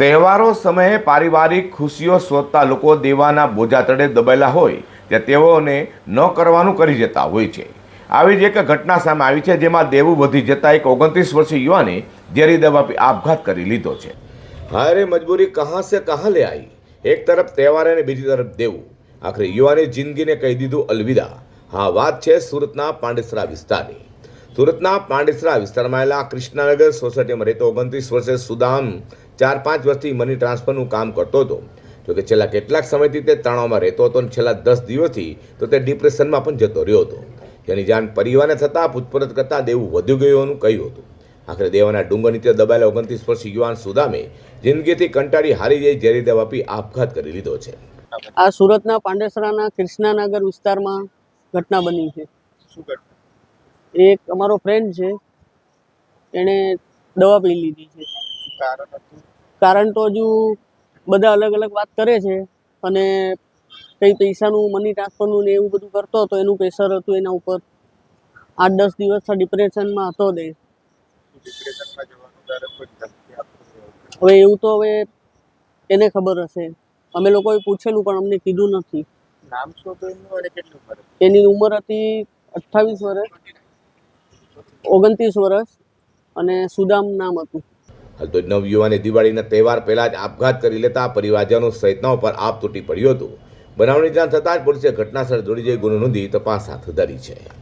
તહેવારો સમયે પારિવારિક ખુશીઓ શોધતા લોકો દેવાના બોજા તળે દબાયેલા હોય ત્યાં તેઓને ન કરવાનું કરી જતા હોય છે. આવી જ એક ઘટના સામે આવી છે, જેમાં દેવું વધી જતા એક ઓગણત્રીસ વર્ષીય યુવાને ઝેરી દવા પી આપઘાત કરી લીધો છે. હારે મજબૂરી કહા સે કહા લે આવી એક તરફ તહેવાર અને બીજી તરફ દેવું. આખરે યુવાની જિંદગીને કહી દીધું અલવિદા. હા, વાત છે સુરતના પાંડેસરા વિસ્તારની. સુરતના પાંડેસરા વિસ્તારમાં આવેલા કૃષ્ણનગર સોસાયટીમાં રહેતો ઓગણત્રીસ વર્ષે સુદામ ચાર પાંચ વર્ષથી મની ટ્રાન્સફરનું કામ કરતો હતો. જોકે છેલ્લા કેટલાક સમયથી તે તણાવમાં રહેતો હતો અને છેલ્લા દસ દિવસથી તો તે ડિપ્રેશનમાં પણ જતો રહ્યો હતો. જેની જાણ પરિવારને થતાં પૂછપરછ કરતાં દેવું વધુ ગયું હોવાનું કહ્યું હતું. આખરે દેવાના ડુંગર નીચે દબાયેલા ઓગણત્રીસ વર્ષીય યુવાન સુદામે જિંદગીથી કંટાળી હારી જઈ ઝેરી દવા પી આપઘાત કરી લીધો છે. આ સુરતના પાંડેસરાના કૃષ્ણાનગર વિસ્તારમાં ઘટના બની છે. એક અમારો ફ્રેન્ડ છે એણે દવા પી લીધી છે. કારણ હતું? કારણ તો હજુ બધા અલગ અલગ વાત કરે છે અને કંઈ પૈસાનું મની ટ્રાન્સફરનું ને એવું બધું કરતો હતો એનું પ્રેશર હતું એના ઉપર. આઠ દસ દિવસ ડિપ્રેશનમાં હતો એવું હવે એવું તો હવે એને ખબર હશે. અમે લોકોએ પૂછેલું પણ અમને કીધું નથી. નામ શું એની ઉંમર હતી અઠ્ઠાવીસ વર્ષ ઓગણત્રીસ વર્ષ અને સુદામ નામ હતું. હાલ તો નવયુવાને દિવાળીના તહેવાર પહેલા જ આપઘાત કરી લેતા પરિવારજનો સહિતના ઉપર આપ તૂટી પડ્યું હતું. બનાવની જાણ થતાં જ પોલીસે ઘટનાસ્થળે દોડી જઈ ગુનો નોંધી તપાસ હાથ ધરી છે.